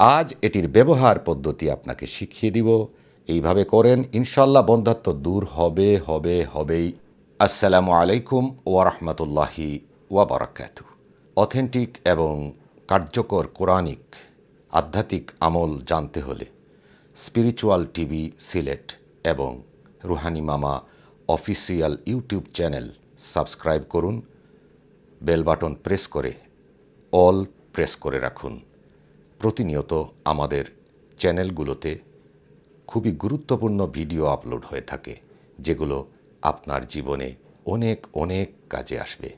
আজ এটির ব্যবহার পদ্ধতি আপনাকে শিখিয়ে দিব। এইভাবে করেন ইনশাল্লাহ বন্ধাত্ব দূর হবে হবে, হবেই। আসসালামু আলাইকুম ওয়ারহমতুল্লাহি ওয়াবারাকাতু অথেন্টিক এবং কার্যকর কোরআনিক, আধ্যাত্মিক আমল জানতে হলে স্পিরিচুয়াল টিভি, সিলেট এবং রুহানি মামা অফিসিয়াল ইউটিউব চ্যানেল সাবস্ক্রাইব করুন। বেল বাটন প্রেস করে, অল প্রেস করে রাখুন। প্রতিনিয়ত আমাদের চ্যানেলগুলোতে খুবই গুরুত্বপূর্ণ ভিডিও আপলোড হয়ে থাকে, যেগুলো আপনার জীবনে অনেক অনেক কাজে আসবে।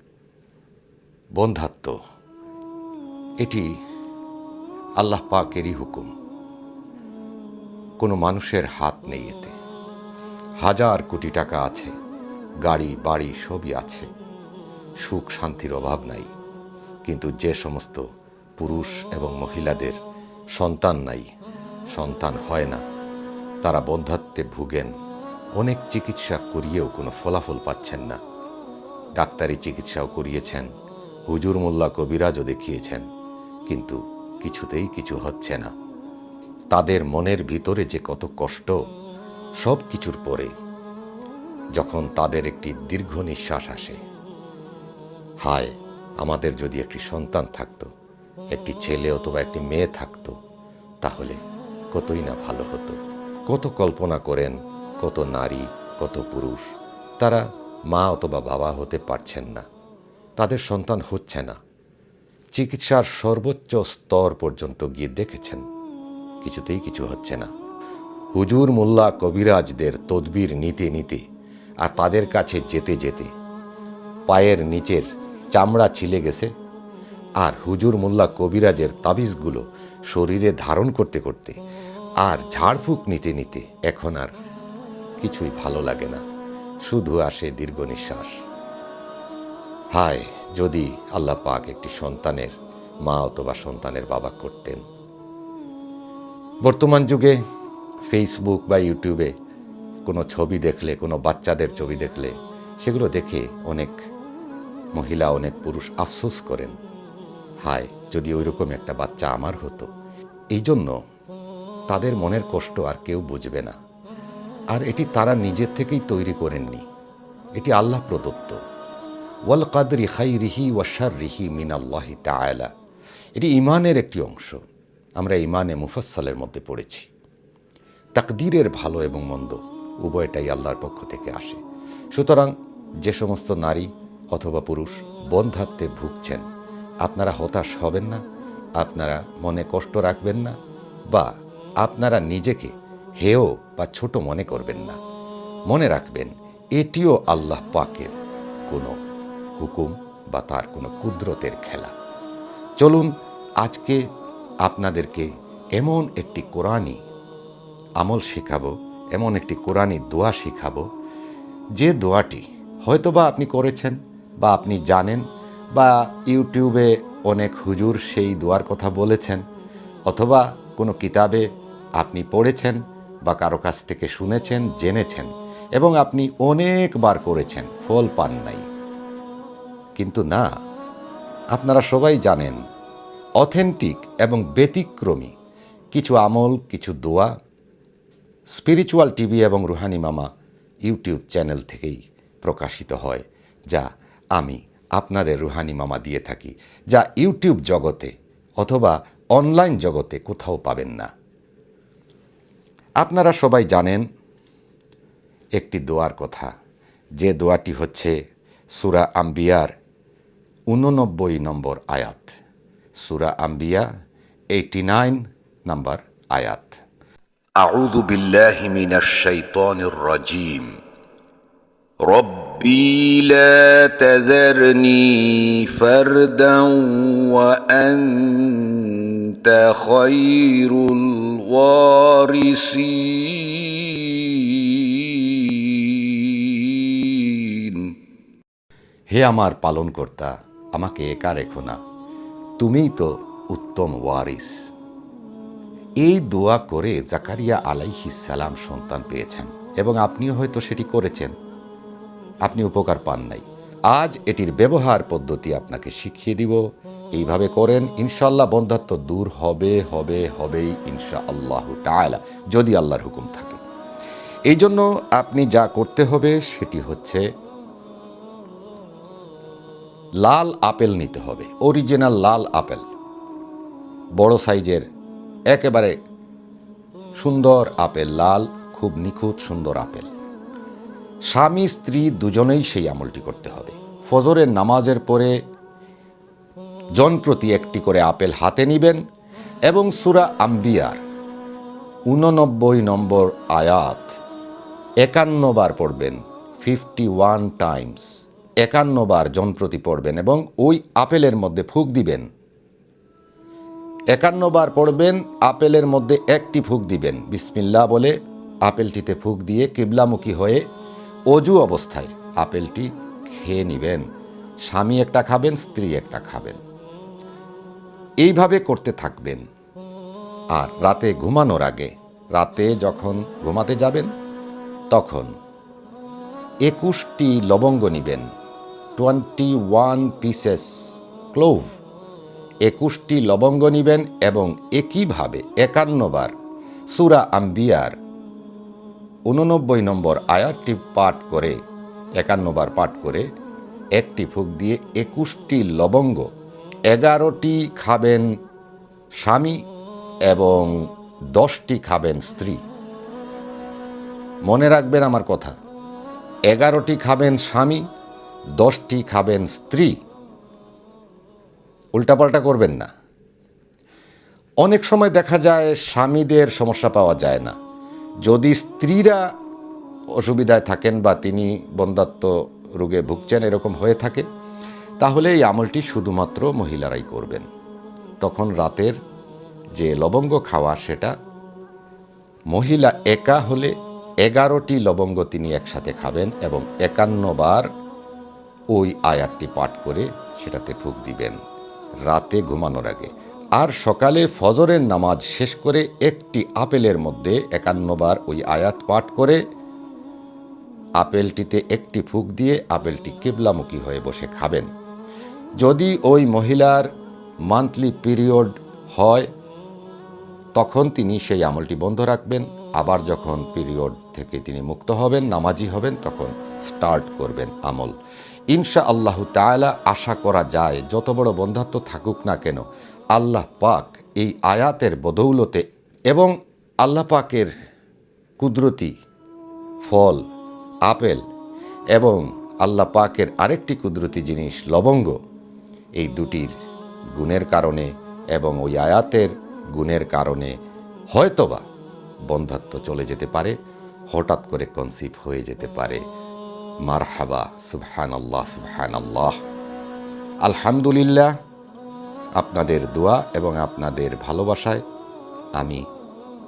বন্ধাত্ম। এটি আল্লাহ পাকেরই হুকুম। কোনো মানুষের হাত নেই এতে। হাজার কোটি টাকা আছে, গাড়ি, বাড়ি সবই আছে। সুখ শান্তির অভাব নাই। কিন্তু যে সমস্ত পুরুষ এবং মহিলাদের সন্তান নাই, সন্তান হয় না। তারা বন্ধাত্বে ভুগেন, অনেক চিকিৎসা করিয়েও কোনো ফলাফল পাচ্ছেন না। ডাক্তারি চিকিৎসাও করিয়েছেন, হুজুর মোল্লা কবিরাজও দেখিয়েছেন, কিন্তু কিছুতেই কিছু হচ্ছে না। তাদের মনের ভিতরে যে কত কষ্ট, সব কিছুর পরে যখন তাদের একটি দীর্ঘ নিঃশ্বাস আসে, হায়, আমাদের যদি একটি সন্তান থাকতো। একটি ছেলে অথবা একটি মেয়ে থাকতো, তাহলে কতই না ভালো হতো। কত কল্পনা করেন, কত নারী, কত পুরুষ, তারা মা অথবা বাবা হতে পারছেন না, তাদের সন্তান হচ্ছে না। চিকিৎসার সর্বোচ্চ স্তর পর্যন্ত গিয়ে দেখেছেন, কিছুতেই কিছু হচ্ছে না। হুজুর মোল্লা কবিরাজদের তদবির নিতে নিতে আর তাদের কাছে যেতে যেতে পায়ের নিচের চামড়া ছিলে গেছে আর হুজুর মোল্লা কবিরাজের তাবিজগুলো শরীরে ধারণ করতে করতে আর ঝাড়ফুঁক নিতে নিতে এখন আর কিছুই ভালো লাগে না। শুধু আসে দীর্ঘ নিঃশ্বাস। হায়, যদি আল্লাহ পাক একটি সন্তানের মা অথবা সন্তানের বাবা করতেন। বর্তমান যুগে ফেসবুক বা ইউটিউবে কোনো ছবি দেখলে, কোনো বাচ্চাদের ছবি দেখলে, সেগুলো দেখে অনেক মহিলা, অনেক পুরুষ আফসোস করেন। হায়, যদি ওই রকম একটা বাচ্চা আমার হতো। এই জন্য তাদের মনের কষ্ট আর কেউ বুঝবে না। আর এটি তারা নিজের থেকেই তৈরি করেননি। এটি আল্লাহ প্রদত্ত। ওয়াল কাদরি খাই রিহি ওয়াশার রিহি মিন আল্লাহি তায়লা এটি ইমানের একটি অংশ। আমরা ইমানে মুফাসালের মধ্যে পড়েছি। তাকদীরের ভালো এবং মন্দ উভয়টাই আল্লাহর পক্ষ থেকে আসে। সুতরাং যে সমস্ত নারী অথবা পুরুষ বন্ধাত্বে ভুগছেন আপনারা হতাশ হবেন না, আপনারা মনে কষ্ট রাখবেন না বা আপনারা নিজেকে হেয় বা ছোট মনে করবেন না। মনে রাখবেন, এটিও আল্লাহ পাকের কোনো হুকুম বা তার কোনো কুদরতের খেলা। চলুন, আজকে আপনাদেরকে এমন একটি কোরআনই আমল শেখাবো, এমন একটি কোরআনই দোয়া শেখাবো, যে দোয়াটি হয়তোবা আপনি করেছেন বা আপনি জানেন বা ইউটিউবে অনেক হুজুর সেই দোয়ার কথা বলেছেন, অথবা কোনো কিতাবে আপনি পড়েছেন বা কারও কাছ থেকে শুনেছেন, জেনেছেন, এবং আপনি অনেকবার করেছেন, ফল পান নাই। কিন্তু না, আপনারা সবাই জানেন, অথেন্টিক এবং ব্যতিক্রমী কিছু আমল, কিছু দোয়া স্পিরিচুয়াল টিভি এবং রুহানি মামা ইউটিউব চ্যানেল থেকেই প্রকাশিত হয়, যা আমি আপনাদের রুহানি মামা দিয়ে থাকি যা ইউটিউব জগতে অথবা অনলাইন জগতে কোথাও পাবেন না আপনারা সবাই জানেন একটি দোয়ার কথা যে দোয়াটি হচ্ছে সুরা আম্বিয়ার উননব্বই নম্বর আয়াত সুরা আম্বিয়া এইটি নাইন নম্বর আয়াত أعوذ بالله من الشيطان الرجيم ربي لا تذرني فردا وأنت خير الوارثين হে আমার পালনকর্তা আমাকে একা রেখো না তুমিই তো উত্তম ওয়ারিস এই দোয়া করে জাকারিয়া আলাইহিসালাম সন্তান পেয়েছেন এবং আপনিও হয়তো সেটি করেছেন আপনি উপকার পান নাই। আজ এটির ব্যবহার পদ্ধতি আপনাকে শিখিয়ে দিব। এইভাবে করেন ইনশাল্লাহ বন্ধাত্ব দূর হবে হবে, হবেই ইনশা আল্লাহ তালা যদি আল্লাহর হুকুম থাকে। এই জন্য আপনি যা করতে হবে সেটি হচ্ছে লাল আপেল নিতে হবে, অরিজিনাল লাল আপেল। বড় সাইজের, একেবারে সুন্দর আপেল, লাল, খুব নিখুঁত সুন্দর আপেল। স্বামী, স্ত্রী দুজনেই সেই আমলটি করতে হবে। ফজরের নামাজের পরে জনপ্রতি একটি করে আপেল হাতে নিবেন এবং সুরা আম্বিয়ার উননব্বই নম্বর আয়াত একান্নবার পড়বেন ফিফটি ওয়ান টাইমস একান্নবার জনপ্রতি পড়বেন এবং ওই আপেলের মধ্যে ফুক দিবেন। একান্নবার পড়বেন, আপেলের মধ্যে একটি ফুক দিবেন। বিসমিল্লা বলে আপেলটিতে ফুক দিয়ে কিবলামুখী হয়ে অজু অবস্থায় আপেলটি খেয়ে নেবেন। স্বামী একটা খাবেন, স্ত্রী একটা খাবেন। এইভাবে করতে থাকবেন। আর রাতে ঘুমানোর আগে, রাতে যখন ঘুমাতে যাবেন, তখন একুশটি লবঙ্গ নিবেন। Twenty one pieces clove. একুশটি লবঙ্গ নিবেন এবং একইভাবে একান্নবার সুরা আম্বিয়ার উননব্বই নম্বর আয়াতটি পাঠ করে একান্নবার পাঠ করে, একটি ফুক দিয়ে একুশটি লবঙ্গ, এগারোটি খাবেন স্বামী এবং দশটি খাবেন স্ত্রী। মনে রাখবেন আমার কথা, এগারোটি খাবেন স্বামী, দশটি খাবেন স্ত্রী। উল্টাপাল্টা করবেন না। অনেক সময় দেখা যায় স্বামীদের সমস্যা পাওয়া যায় না। যদি স্ত্রীরা অসুবিধায় থাকেন বা তিনি বন্ধাত্ম রোগে ভুগছেন, এরকম হয়ে থাকে, তাহলে এই আমলটি শুধুমাত্র মহিলারাই করবেন। তখন রাতের যে লবঙ্গ খাওয়া, সেটা মহিলা একা হলে এগারোটি লবঙ্গ তিনি একসাথে খাবেন এবং একান্ন বার ওই আয়াতটি পাঠ করে সেটাতে ফুক দিবেন। রাতে ঘুমানোর আগে। আর সকালে ফজরের নামাজ শেষ করে একটি আপেলের মধ্যে একান্নবার ওই আয়াত পাঠ করে আপেলটিতে একটি ফুক দিয়ে আপেলটি কেবলামুখী হয়ে বসে খাবেন। যদি ওই মহিলার মান্থলি পিরিয়ড হয়, তখন তিনি সেই আমলটি বন্ধ রাখবেন। আবার যখন পিরিয়ড থেকে তিনি মুক্ত হবেন, নামাজি হবেন, তখন স্টার্ট করবেন আমল। ইনশা আল্লাহ তাআলা আশা করা যায়, যত বড় বন্ধাত্ম থাকুক না কেন আল্লাহ পাক এই আয়াতের বদৌলতে এবং আল্লাহ পাকের কুদরতি ফল, আপেল এবং আল্লাহ পাকের আরেকটি কুদরতি জিনিস, লবঙ্গ, এই দুটির গুণের কারণে এবং ওই আয়াতের গুণের কারণে হয়তোবা বন্ধাত্ব চলে যেতে পারে, হঠাৎ করে কনসিভ হয়ে যেতে পারে। মারহাবা সুবহান আল্লাহ সুবহান আল্লাহ আলহামদুলিল্লাহ আপনাদের দোয়া এবং আপনাদের ভালোবাসায় আমি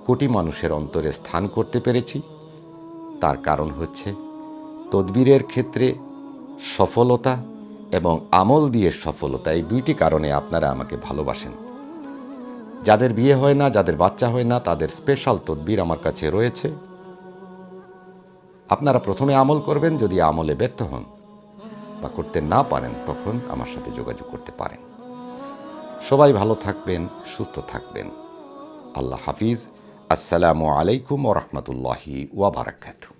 কোটি মানুষের অন্তরে স্থান করতে পেরেছি। তার কারণ হচ্ছে তদবিরের ক্ষেত্রে সফলতা এবং আমল দিয়ে সফলতা, এই দুইটি কারণে আপনারা আমাকে ভালোবাসেন। যাদের বিয়ে হয় না, যাদের বাচ্চা হয় না, তাদের স্পেশাল তদবির আমার কাছে রয়েছে। আপনারা প্রথমে আমল করবেন, যদি আমলে ব্যর্থ হন বা করতে না পারেন, তখন আমার সাথে যোগাযোগ করতে পারেন। সবাই ভালো থাকবেন সুস্থ থাকবেন। আল্লাহ হাফিজ। আসসালামু আলাইকুম ওরহমতুল্লাহি ওয়াবারাকাতু